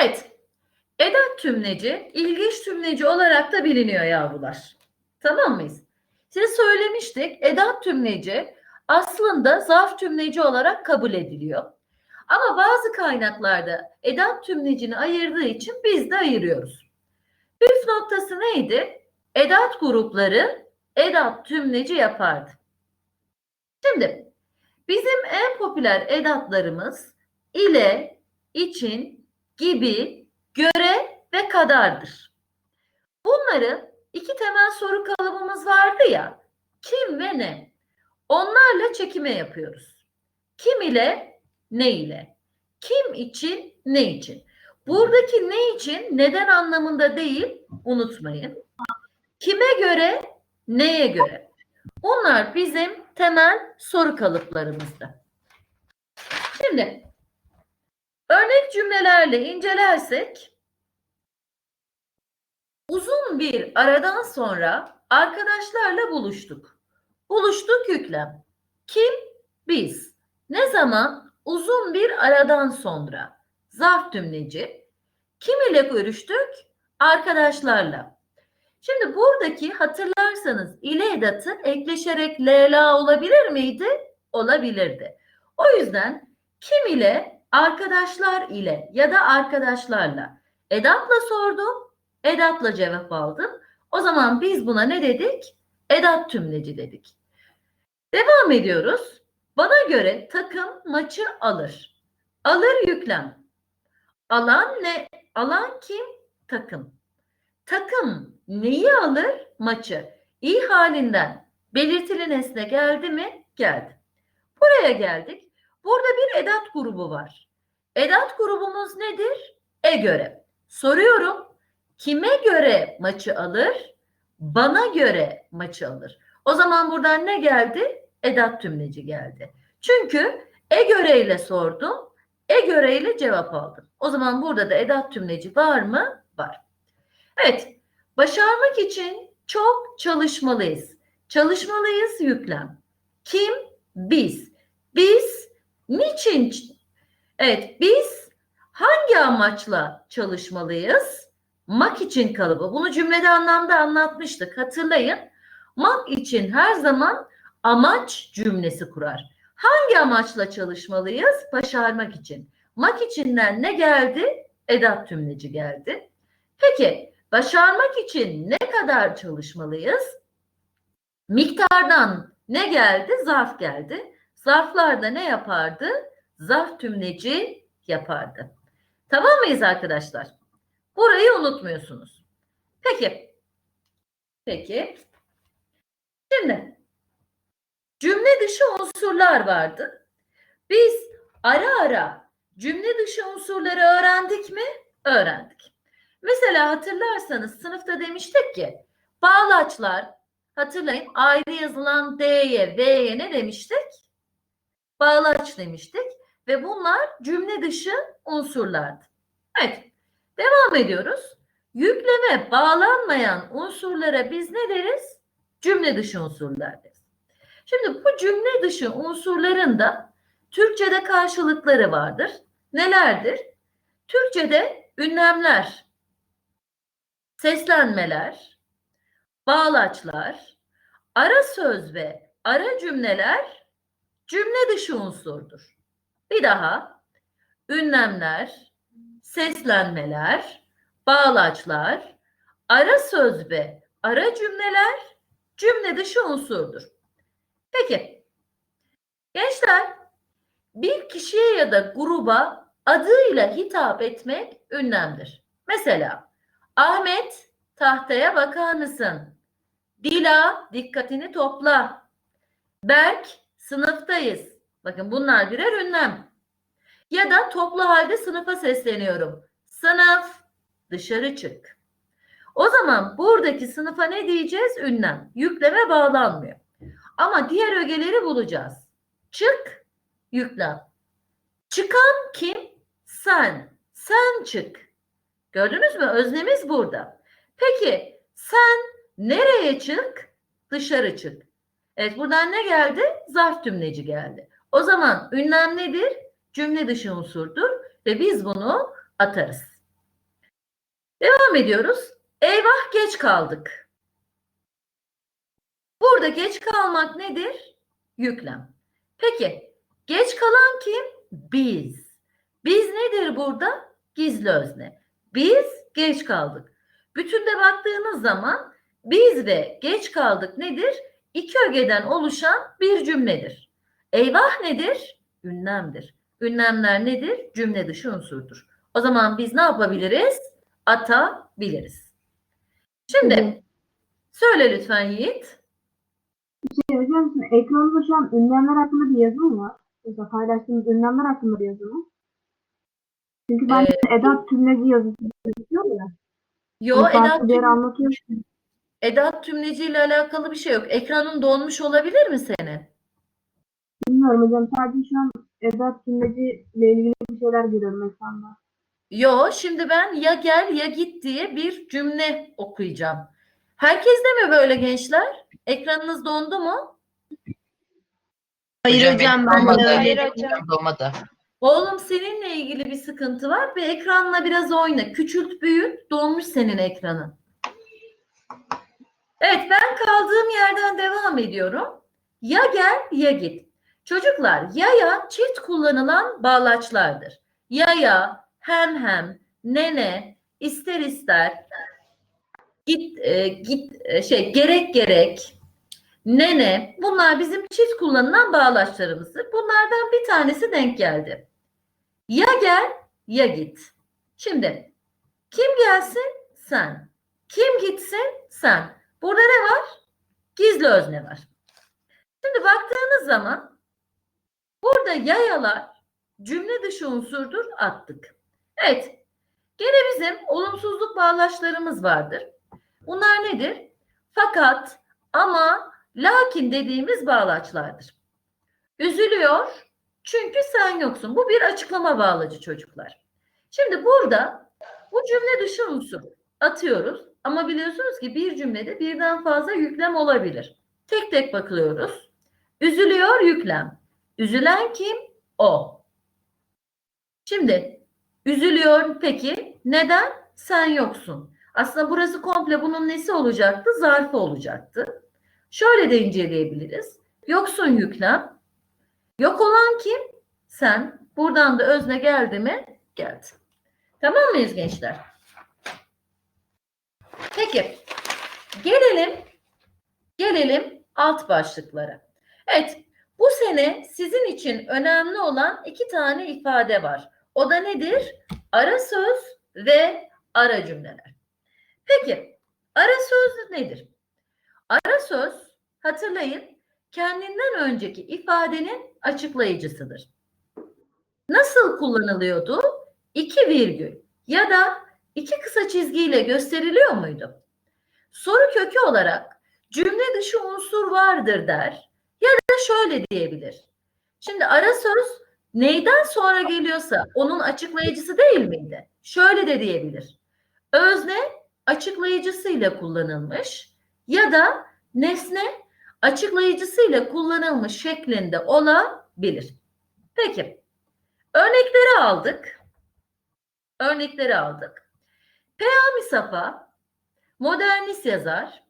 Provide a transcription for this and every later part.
Evet. Edat tümleci, ilginç tümleci olarak da biliniyor yavrular. Tamam mıyız? Size söylemiştik. Edat tümleci aslında zarf tümleci olarak kabul ediliyor. Ama bazı kaynaklarda edat tümlecini ayırdığı için biz de ayırıyoruz. Püf noktası neydi? Edat grupları edat tümleci yapardı. Şimdi bizim en popüler edatlarımız ile, için, gibi, göre ve kadardır. Bunları iki temel soru kalıbımız vardı ya. Kim ve ne? Onlarla çekime yapıyoruz. Kim ile, ne ile? Kim için, ne için? Buradaki ne için, neden anlamında değil, unutmayın. Kime göre, neye göre? Bunlar bizim temel soru kalıplarımızda. Şimdi örnek cümlelerle incelersek uzun bir aradan sonra arkadaşlarla buluştuk. Buluştuk yüklem. Kim? Biz. Ne zaman? Uzun bir aradan sonra. Zarf tümleci. Kim ile görüştük? Arkadaşlarla. Şimdi buradaki hatırlarsanız ile edatı ekleşerek lela olabilir miydi? Olabilirdi. O yüzden kim ile, arkadaşlar ile ya da arkadaşlarla edatla sordum, edatla cevap aldım. O zaman biz buna ne dedik? Edat tümleci dedik. Devam ediyoruz. Bana göre takım maçı alır. Alır yüklem. Alan ne? Alan kim? Takım. Takım neyi alır? Maçı. İyi halinden belirtili nesne geldi mi? Geldi. Buraya geldik. Burada bir edat grubu var. Edat grubumuz nedir? E göre. Soruyorum. Kime göre maçı alır? Bana göre maçı alır. O zaman buradan ne geldi? Edat tümleci geldi. Çünkü e göreyle sordum. E göreyle cevap aldım. O zaman burada da edat tümleci var mı? Var. Evet. Başarmak için çok çalışmalıyız. Çalışmalıyız yüklem. Kim? Biz. Biz niçin? Evet, biz hangi amaçla çalışmalıyız? Mak için kalıbı. Bunu cümlede anlamda anlatmıştık. Hatırlayın. Mak için her zaman amaç cümlesi kurar. Hangi amaçla çalışmalıyız? Başarmak için. Mak içinden ne geldi? Edat tümleci geldi. Peki başarmak için ne kadar çalışmalıyız? Miktardan ne geldi? Zarf geldi. Zarflarda ne yapardı? Zarf tümleci yapardı. Tamam mıyız arkadaşlar? Burayı unutmuyorsunuz. Peki. Peki. Şimdi cümle dışı unsurlar vardı. Biz ara ara cümle dışı unsurları öğrendik mi? Öğrendik. Mesela hatırlarsanız sınıfta demiştik ki bağlaçlar hatırlayın ayrı yazılan D'ye, V'ye ne demiştik? Bağlaç demiştik ve bunlar cümle dışı unsurlardı. Evet. Devam ediyoruz. Yükleme bağlanmayan unsurlara biz ne deriz? Cümle dışı unsurlar deriz. Şimdi bu cümle dışı unsurların da Türkçe'de karşılıkları vardır. Nelerdir? Türkçe'de ünlemler, seslenmeler, bağlaçlar, ara söz ve ara cümleler cümle dışı unsurdur. Bir daha ünlemler, seslenmeler, bağlaçlar, ara söz ve ara cümleler cümle dışı unsurdur. Peki, gençler bir kişiye ya da gruba adıyla hitap etmek ünlemdir. Mesela Ahmet tahtaya bakar mısın? Dila dikkatini topla. Berk sınıftayız. Bakın bunlar birer ünlem. Ya da toplu halde sınıfa sesleniyorum. Sınıf dışarı çık. O zaman buradaki sınıfa ne diyeceğiz? Ünlem. Yükleme bağlanmıyor. Ama diğer ögeleri bulacağız. Çık, yüklem. Çıkan kim? Sen. Sen çık. Gördünüz mü? Öznemiz burada. Peki sen nereye çık? Dışarı çık. Evet buradan ne geldi? Zarf tümleci geldi. O zaman ünlem nedir? Cümle dışı unsurdur ve biz bunu atarız. Devam ediyoruz. Eyvah geç kaldık. Burada geç kalmak nedir? Yüklem. Peki geç kalan kim? Biz. Biz nedir burada? Gizli özne. Biz geç kaldık. Bütünde baktığınız zaman biz ve geç kaldık nedir? İki ögeden oluşan bir cümledir. Eyvah nedir? Ünlemdir. Ünlemler nedir? Cümle dışı unsurdur. O zaman biz ne yapabiliriz? Atabiliriz. Şimdi söyle lütfen Yiğit. Şey, hocam şimdi ekranımızda şu an ünlemler hakkında bir yazı mı var? Mesela paylaştığımız ünlemler hakkında bir yazı mı? Çünkü ben edat tümleci yazısı gözüküyor ya. Yo farklı edat, anlatıyor. Edat tümleci ile alakalı bir şey yok. Ekranın donmuş olabilir mi senin? Bilmiyorum hocam sadece şu an edat tümleci ile ilgili bir şeyler görüyorum ekranda. Yo şimdi ben ya gel ya git diye bir cümle okuyacağım. Herkes de mi böyle gençler? Ekranınız dondu mu? Hayır hocam ben Olmadı. de Hayır hocam. Olmadı. Oğlum seninle ilgili bir sıkıntı var ve ekranla biraz oyna. Küçült büyüt donmuş senin ekranın. Evet ben kaldığım yerden devam ediyorum. Ya gel ya git. Çocuklar ya ya çift kullanılan bağlaçlardır. Ya ya, hem hem, nene, ister ister, git e, git e, şey gerek gerek, nene bunlar bizim çift kullanılan bağlaçlarımızdır. Bunlardan bir tanesi denk geldi. Ya gel ya git. Şimdi kim gelsin? Sen. Kim gitsin? Sen. Burada ne var? Gizli özne var. Şimdi baktığınız zaman burada yayalar cümle dışı unsurdur attık. Evet. Gene bizim olumsuzluk bağlaçlarımız vardır. Bunlar nedir? Fakat, ama, lakin dediğimiz bağlaçlardır. Üzülüyor çünkü sen yoksun. Bu bir açıklama bağlacı çocuklar. Şimdi burada bu cümle dışı unsur atıyoruz. Ama biliyorsunuz ki bir cümlede birden fazla yüklem olabilir. Tek tek bakıyoruz. Üzülüyor yüklem. Üzülen kim? O. Şimdi üzülüyor peki neden? Sen yoksun. Aslında burası komple bunun nesi olacaktı? Zarfı olacaktı. Şöyle de inceleyebiliriz. Yoksun yüklem. Yok olan kim? Sen. Buradan da özne geldi mi? Geldi. Tamam mıyız gençler? Peki. Gelelim gelelim alt başlıklara. Evet. Bu sene sizin için önemli olan iki tane ifade var. O da nedir? Ara söz ve ara cümleler. Peki. Ara söz nedir? Ara söz hatırlayın kendinden önceki ifadenin açıklayıcısıdır. Nasıl kullanılıyordu? İki virgül ya da iki kısa çizgiyle gösteriliyor muydu? Soru kökü olarak cümle dışı unsur vardır der ya da şöyle diyebilir. Şimdi ara söz neyden sonra geliyorsa onun açıklayıcısı değil miydi? Şöyle de diyebilir. Özne açıklayıcısıyla kullanılmış ya da nesne açıklayıcısıyla kullanılmış şeklinde olabilir. Peki. Örnekleri aldık. Örnekleri aldık. Peyami Safa modernist yazar,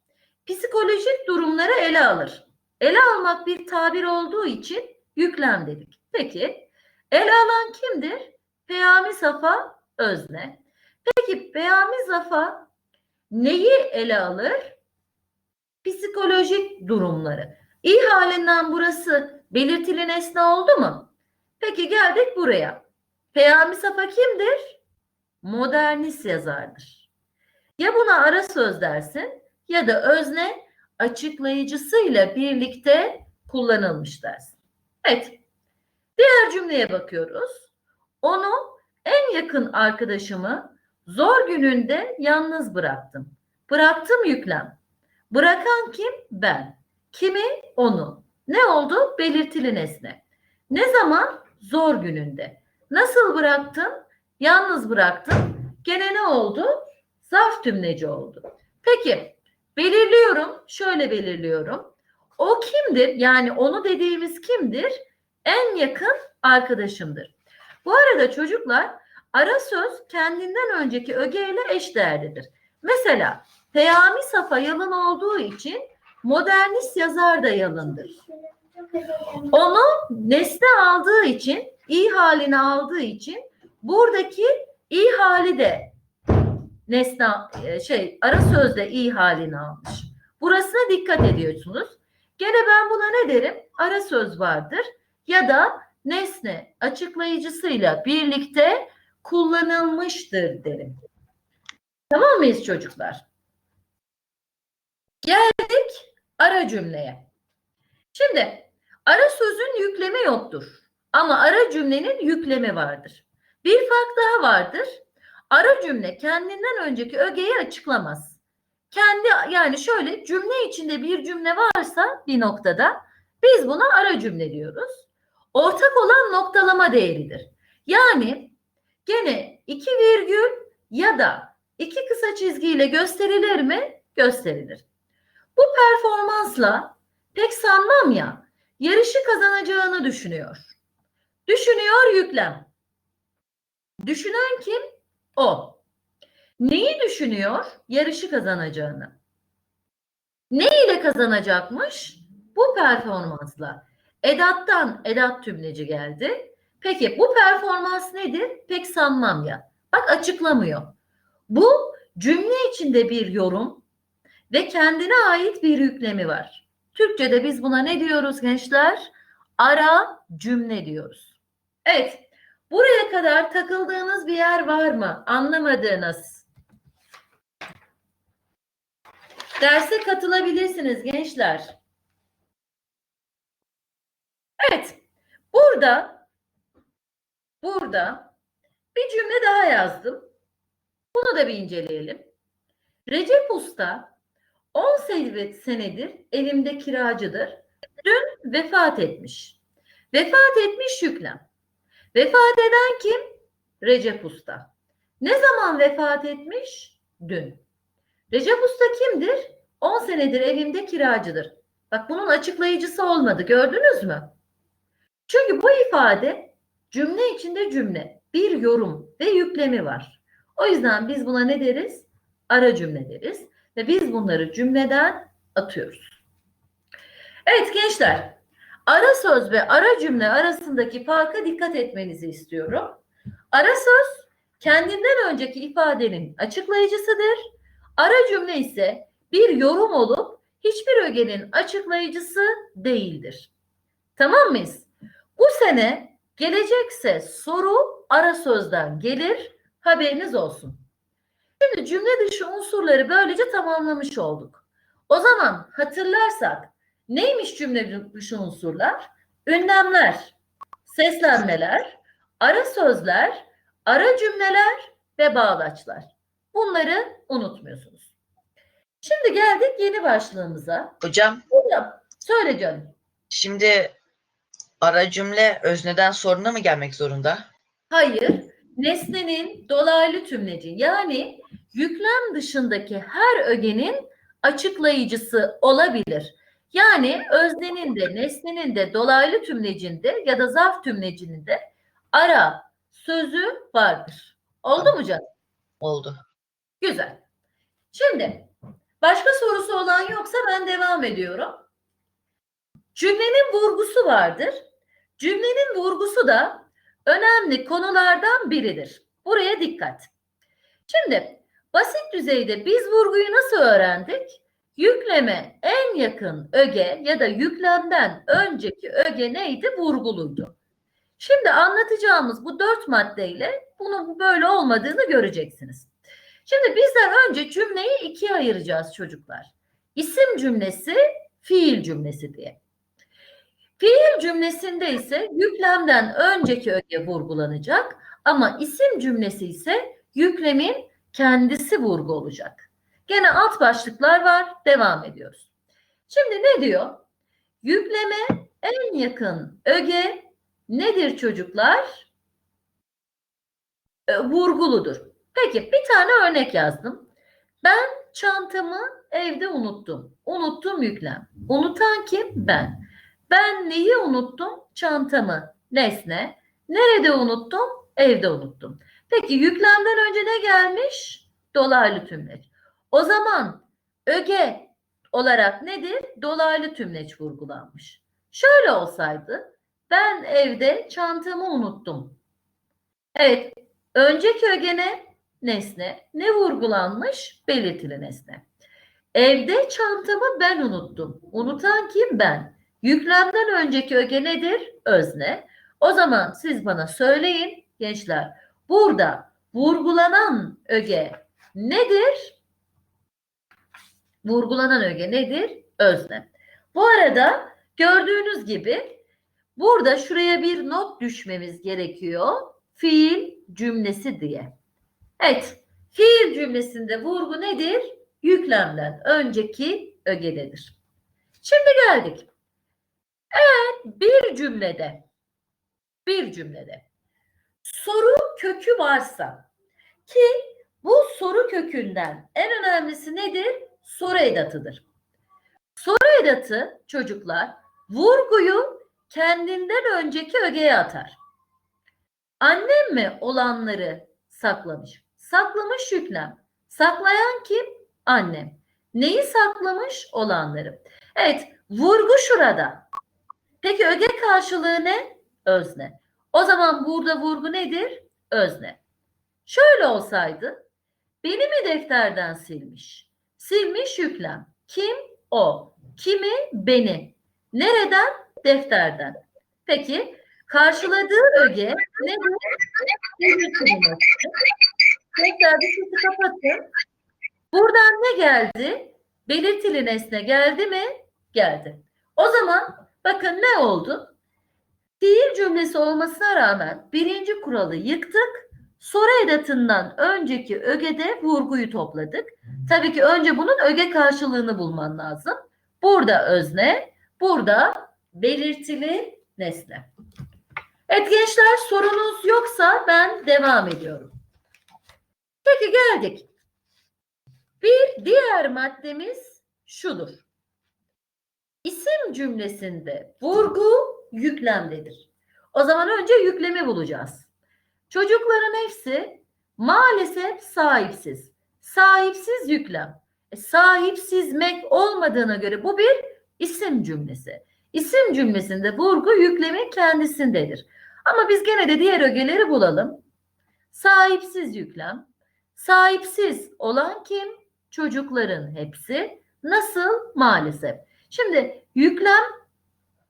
psikolojik durumları ele alır. Ele almak bir tabir olduğu için yüklem dedik. Peki ele alan kimdir? Peyami Safa özne. Peki Peyami Safa neyi ele alır? Psikolojik durumları. İyi halinden burası belirtili nesne oldu mu? Peki geldik buraya. Peyami Safa kimdir? Modernist yazardır. Ya buna ara söz dersin ya da özne açıklayıcısıyla birlikte kullanılmış dersin. Evet. Diğer cümleye bakıyoruz. Onu en yakın arkadaşımı zor gününde yalnız bıraktım. Bıraktım yüklem. Bırakan kim? Ben. Kimi? Onu. Ne oldu? Belirtili nesne. Ne zaman? Zor gününde. Nasıl bıraktım? Yalnız bıraktım. Gene ne oldu? Zarf tümleci oldu. Peki belirliyorum. Şöyle belirliyorum. O kimdir? Yani onu dediğimiz kimdir? En yakın arkadaşımdır. Bu arada çocuklar ara söz kendinden önceki öge ile eşdeğerlidir. Mesela Peyami Safa yalın olduğu için modernist yazar da yalındır. Onu nesne aldığı için, i halini aldığı için buradaki i hali de nesne e, şey ara sözde i halini almış. Burasına dikkat ediyorsunuz. Gene ben buna ne derim? Ara söz vardır ya da nesne açıklayıcısıyla birlikte kullanılmıştır derim. Tamam mıyız çocuklar? Geldik ara cümleye. Şimdi ara sözün yüklemi yoktur. Ama ara cümlenin yüklemi vardır. Bir fark daha vardır. Ara cümle kendinden önceki ögeyi açıklamaz. Kendi yani şöyle cümle içinde bir cümle varsa bir noktada biz buna ara cümle diyoruz. Ortak olan noktalama değeridir. Yani gene iki virgül ya da iki kısa çizgiyle gösterilir mi? Gösterilir. Bu performansla pek sanmam ya yarışı kazanacağını düşünüyor. Düşünüyor yüklem. Düşünen kim? O. Neyi düşünüyor? Yarışı kazanacağını. Ne ile kazanacakmış? Bu performansla. Edattan edat tümleci geldi. Peki bu performans nedir? Pek sanmam ya. Bak açıklamıyor. Bu cümle içinde bir yorum ve kendine ait bir yüklemi var. Türkçe'de biz buna ne diyoruz gençler? Ara cümle diyoruz. Evet. Buraya kadar takıldığınız bir yer var mı? Anlamadığınız. Derse katılabilirsiniz gençler. Evet. Burada burada bir cümle daha yazdım. Bunu da bir inceleyelim. Recep Usta 10 senedir evimde kiracıdır. Dün vefat etmiş. Vefat etmiş yüklem. Vefat eden kim? Recep Usta. Ne zaman vefat etmiş? Dün. Recep Usta kimdir? 10 senedir evimde kiracıdır. Bak bunun açıklayıcısı olmadı. Gördünüz mü? Çünkü bu ifade cümle içinde cümle, bir yorum ve yüklemi var. O yüzden biz buna ne deriz? Ara cümle deriz ve biz bunları cümleden atıyoruz. Evet gençler, ara söz ve ara cümle arasındaki farka dikkat etmenizi istiyorum. Ara söz kendinden önceki ifadenin açıklayıcısıdır. Ara cümle ise bir yorum olup hiçbir ögenin açıklayıcısı değildir. Tamam mıyız? Bu sene gelecekse soru ara sözden gelir. Haberiniz olsun. Şimdi cümle dışı unsurları böylece tamamlamış olduk. O zaman hatırlarsak neymiş cümle dışı unsurlar? Ünlemler, seslenmeler, ara sözler, ara cümleler ve bağlaçlar. Bunları unutmuyorsunuz. Şimdi geldik yeni başlığımıza. Hocam Hocam söyle canım. şimdi ara cümle özneden soruna mı gelmek zorunda? Hayır, nesnenin dolaylı tümleci yani yüklem dışındaki her ögenin açıklayıcısı olabilir. Yani öznenin de nesnenin de dolaylı tümlecinde ya da zarf tümlecinde ara sözü vardır. Oldu mu canım? Oldu. Güzel. Şimdi başka sorusu olan yoksa ben devam ediyorum. Cümlenin vurgusu vardır. Cümlenin vurgusu da önemli konulardan biridir. Buraya dikkat. Şimdi basit düzeyde biz vurguyu nasıl öğrendik? Yükleme en yakın öge ya da yüklemden önceki öge neydi? Vurguluydu. Şimdi anlatacağımız bu dört maddeyle bunun böyle olmadığını göreceksiniz. Şimdi bizler önce cümleyi ikiye ayıracağız çocuklar. İsim cümlesi, fiil cümlesi diye. Fiil cümlesinde ise yüklemden önceki öge vurgulanacak ama isim cümlesi ise yüklemin kendisi vurgu olacak. Gene alt başlıklar var. Devam ediyoruz. Şimdi ne diyor? Yükleme en yakın öge nedir çocuklar? E, vurguludur. Peki bir tane örnek yazdım. Ben çantamı evde unuttum. Unuttum yüklem. Unutan kim? Ben. Ben neyi unuttum? Çantamı. Nesne. Nerede unuttum? Evde unuttum. Peki yüklemden önce ne gelmiş? Dolaylı tümleç. O zaman öge olarak nedir? Dolaylı tümleç vurgulanmış. Şöyle olsaydı ben evde çantamı unuttum. Evet, önceki öge ne? Nesne. Ne vurgulanmış? Belirtili nesne. Evde çantamı ben unuttum. Unutan kim? Ben. Yüklemden önceki öge nedir? Özne. O zaman siz bana söyleyin gençler. Burada vurgulanan öge nedir? Vurgulanan öge nedir? Özne. Bu arada gördüğünüz gibi burada şuraya bir not düşmemiz gerekiyor. Fiil cümlesi diye. Evet. Fiil cümlesinde vurgu nedir? Yüklemden önceki ögededir. Şimdi geldik. Evet bir cümlede bir cümlede soru kökü varsa ki bu soru kökünden en önemlisi nedir? Soru edatıdır. Soru edatı çocuklar vurguyu kendinden önceki ögeye atar. Annem mi olanları saklamış? Saklamış yüklem. Saklayan kim? Annem. Neyi saklamış? Olanları. Evet, vurgu şurada. Peki öge karşılığı ne? Özne. O zaman burada vurgu nedir? Özne. Şöyle olsaydı, beni mi defterden silmiş? Silmiş yüklem. Kim? O. Kimi? Beni. Nereden? Defterden. Peki, karşıladığı öge? Belirtili nesne. Tekrar bir sesi kapatın. Buradan ne geldi? Belirtili nesne geldi mi? Geldi. O zaman bakın ne oldu? Fiil cümlesi olmasına rağmen birinci kuralı yıktık. Soru edatından önceki ögede vurguyu topladık. Tabii ki önce bunun öge karşılığını bulman lazım. Burada özne, burada belirtili nesne. Evet gençler sorunuz yoksa ben devam ediyorum. Peki geldik. Bir diğer maddemiz şudur. İsim cümlesinde vurgu yüklemdedir. O zaman önce yüklemi bulacağız. Çocukların hepsi maalesef sahipsiz. Sahipsiz yüklem. E, sahipsizmek olmadığına göre bu bir isim cümlesi. İsim cümlesinde vurgu yüklemin kendisindedir. Ama biz gene de diğer ögeleri bulalım. Sahipsiz yüklem. Sahipsiz olan kim? Çocukların hepsi. Nasıl? Maalesef. Şimdi yüklem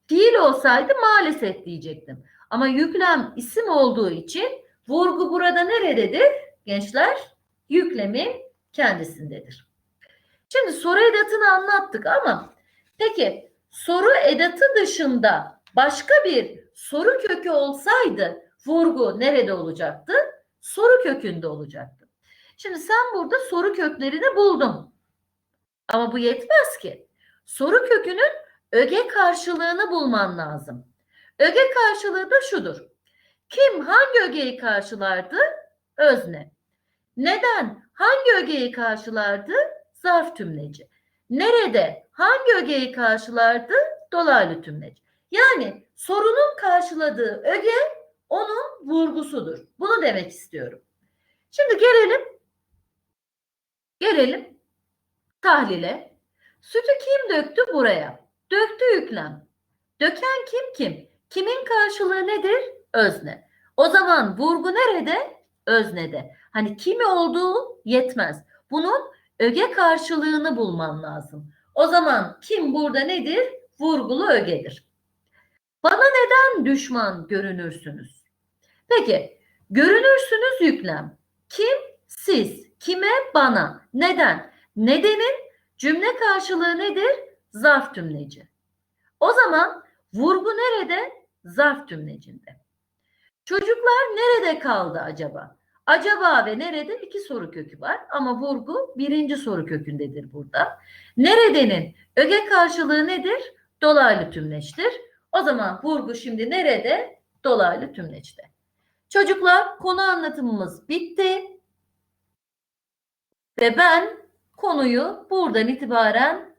fiil olsaydı maalesef diyecektim. Ama yüklem isim olduğu için vurgu burada nerededir? Gençler yüklemin kendisindedir. Şimdi soru edatını anlattık ama peki soru edatı dışında başka bir soru kökü olsaydı vurgu nerede olacaktı? Soru kökünde olacaktı. Şimdi sen burada soru köklerini buldun. Ama bu yetmez ki. Soru kökünün öge karşılığını bulman lazım. Öge karşılığı da şudur. Kim hangi ögeyi karşılardı? Özne. Neden? Hangi ögeyi karşılardı? Zarf tümleci. Nerede? Hangi ögeyi karşılardı? Dolaylı tümleci. Yani sorunun karşıladığı öge onun vurgusudur. Bunu demek istiyorum. Şimdi gelelim gelelim tahlile. Sütü kim döktü buraya? Döktü yüklem. Döken kim kim? Kimin karşılığı nedir? Özne. O zaman vurgu nerede? Öznede. Hani kimi olduğu yetmez. Bunun öge karşılığını bulman lazım. O zaman kim burada nedir? Vurgulu ögedir. Bana neden düşman görünürsünüz? Peki, görünürsünüz yüklem. Kim? Siz. Kime? Bana. Neden? Nedenin cümle karşılığı nedir? Zarf tümleci. O zaman vurgu nerede? Zarf tümlecinde. Çocuklar nerede kaldı acaba? Acaba ve nerede iki soru kökü var ama vurgu birinci soru kökündedir burada. Neredenin öge karşılığı nedir? Dolaylı tümleçtir. O zaman vurgu şimdi nerede? Dolaylı tümleçte. Çocuklar konu anlatımımız bitti. Ve ben konuyu buradan itibaren